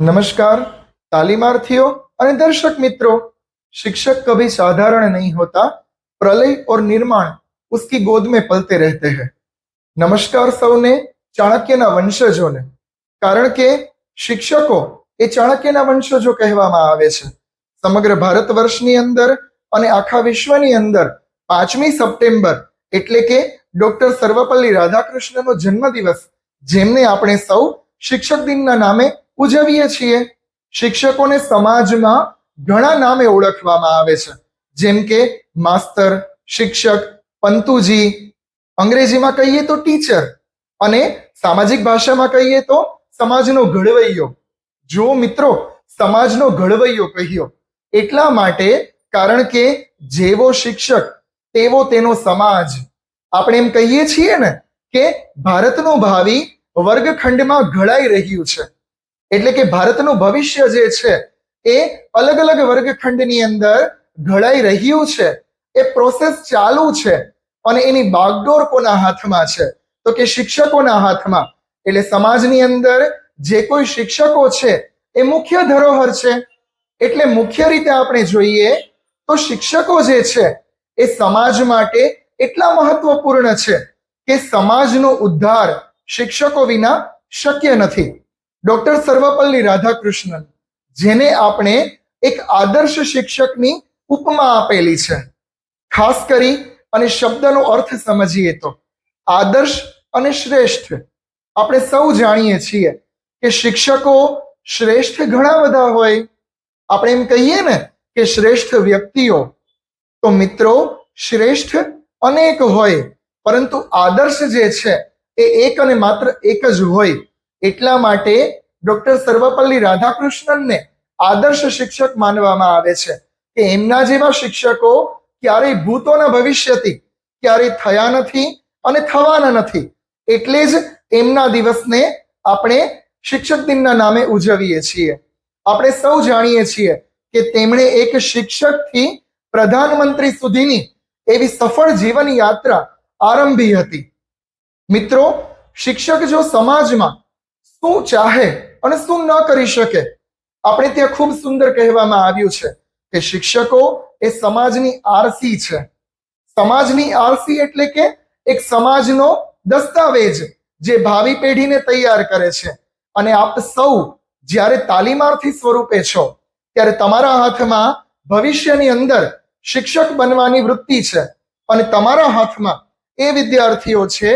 नमस्कार तालीमार्थियों અને દર્શક મિત્રો शिक्षक कभी साधारण नहीं होता प्रलय और निर्माण उसकी गोद में पलते रहते हैं નમસ્કાર સૌને ચાણક્યના વંશજોને કારણ કે શિક્ષકો એ ચાણક્યના વંશજો કહેવામાં આવે છે સમગ્ર ભારત વર્ષની અંદર અને આખા વિશ્વની અંદર પાંચમી સપ્ટેમ્બર એટલે કે ડોક્ટર સર્વપલ્લી રાધાકૃષ્ણનો જન્મદિવસ જેમને આપણે સૌ શિક્ષક દિનના નામે ઉજવીએ છીએ. શિક્ષકોને સમાજમાં ઘણા નામે ઓળખવામાં આવે છે. જેમ કે માસ્તર, શિક્ષક, પંતુજી. અંગ્રેજીમાં કહીએ તો ટીચર અને સામાજિક ભાષામાં કહીએ તો સમાજનો ઘડવૈયો. જો મિત્રો, સમાજનો ઘડવૈયો કહ્યો એટલા માટે કારણ કે જેવો શિક્ષક, તેવો તેનો સમાજ. આપણે એમ કહીએ છીએ ને કે ભારતનું ભાવિ વર્ગખંડમાં ઘડાઈ રહ્યું છે. એટલે કે ભારતનું ભવિષ્ય જે છે, એ અલગ અલગ વર્ગખંડની અંદર ઘડાઈ રહ્યું છે. એ પ્રોસેસ ચાલુ છે અને એની બાગડોર કોના હાથમાં છે? તો કે શિક્ષકોના હાથમાં. એટલે સમાજની અંદર જે કોઈ શિક્ષકો છે, એ મુખ્ય ધરોહર છે. એટલે મુખ્ય રીતે આપણે જોઈએ તો શિક્ષકો જે છે, એ સમાજ માટે એટલા મહત્વપૂર્ણ છે કે સમાજનો ઉદ્ધાર શિક્ષકો વિના શક્ય નથી. ડોક્ટર સર્વપલ્લી રાધાકૃષ્ણન, જેને આપણે એક આદર્શ શિક્ષકની ઉપમા આપેલી છે. ખાસ કરી અને શબ્દનો અર્થ સમજીએ તો, આદર્શ અને શ્રેષ્ઠ. આપણે સૌ જાણીએ છીએ કે શિક્ષકો શ્રેષ્ઠ ઘણા બધા હોય. આપણે એમ કહીએ ને કે શ્રેષ્ઠ વ્યક્તિઓ, તો મિત્રો શ્રેષ્ઠ અનેક હોય, પરંતુ આદર્શ જે છે, એ એક અને માત્ર એક જ હોય. એટલા માટે ડોક્ટર સર્વપલ્લી રાધાકૃષ્ણનને આદર્શ શિક્ષક માનવામાં આવે છે કે એમના જેવા શિક્ષકો ક્યારેય ભૂતોના ભવિષ્યથી, ક્યારેય થયા નથી અને થવાના નથી. એટલે જ એમના દિવસને આપણે શિક્ષક દિનના નામે ઉજવીએ છીએ. આપણે સૌ જાણીએ છીએ કે તેમણે એક શિક્ષકથી પ્રધાનમંત્રી સુધીની એવી સફળ જીવન યાત્રા આરંભી હતી. મિત્રો, શિક્ષક જો સમાજમાં શું ચાહે અને શું ન કરી શકે? આપણે ત્યાં ખૂબ સુંદર કહેવામાં આવ્યું છે કે શિક્ષકો એ સમાજની આરસી છે. સમાજની આરસી એટલે કે એક સમાજનો દસ્તાવેજ જે ભાવિ પેઢીને તૈયાર કરે છે. અને આપ સૌ જ્યારે તાલીમાર્થી સ્વરૂપે છો, ત્યારે તમારા હાથમાં ભવિષ્યની અંદર શિક્ષક બનવાની વૃત્તિ છે. અને તમારા હાથમાં એ વિદ્યાર્થીઓ છે